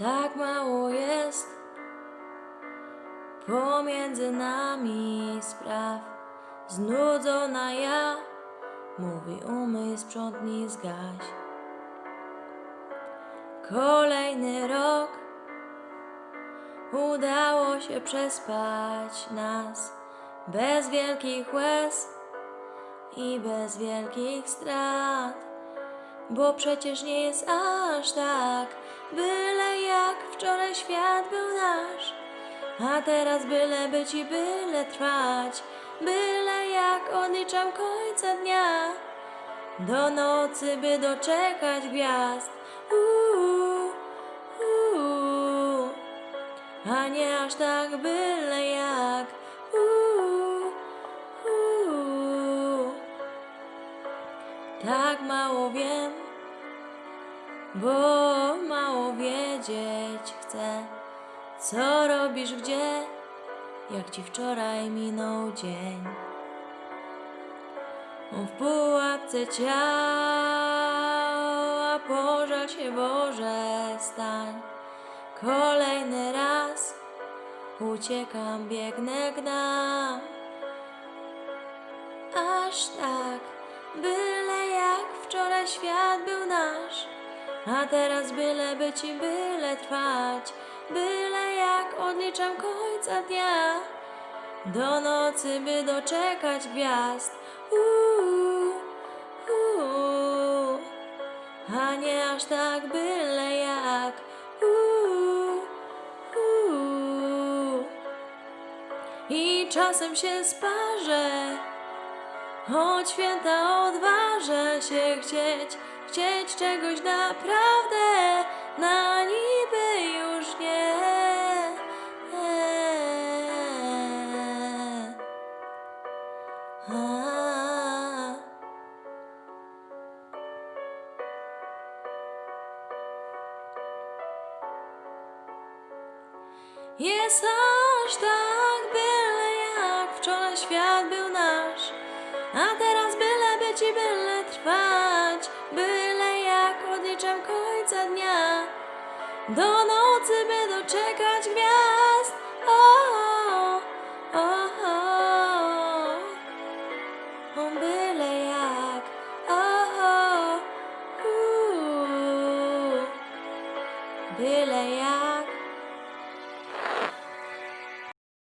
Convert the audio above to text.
Tak mało jest pomiędzy nami spraw. Znudzona ja, mówi umyj, sprzątnij, zgaś. Kolejny rok udało się przespać nas bez wielkich łez i bez wielkich strat. Bo przecież nie jest aż tak, byle jak wczoraj świat był nasz. A teraz byle być i byle trwać, byle jak odliczam końca dnia. Do nocy, by doczekać gwiazd. Uuu, uuu. A nie aż tak byle jak. Uuu. Tak mało wiem, bo mało wiedzieć chcę, co robisz gdzie, jak ci wczoraj minął dzień. W pułapce ciała pożal się Boże stań. Kolejny raz uciekam, biegnę, gnam. Aż tak, byle jak wczoraj świat był nasz, a teraz byle być i byle trwać, byle jak odliczam końca dnia, do nocy by doczekać gwiazd. Uuu, uuu, a nie aż tak byle jak. Uuu, uuu. I czasem się sparzę. Choć święta odważę się chcieć, chcieć czegoś naprawdę, na niby już nie. Jest aż tak byle jak wczoraj świat był nasz, a teraz byle być i byle do nocy by doczekać gwiazd. O, o, o, o, byle jak, o, o, u, byle jak.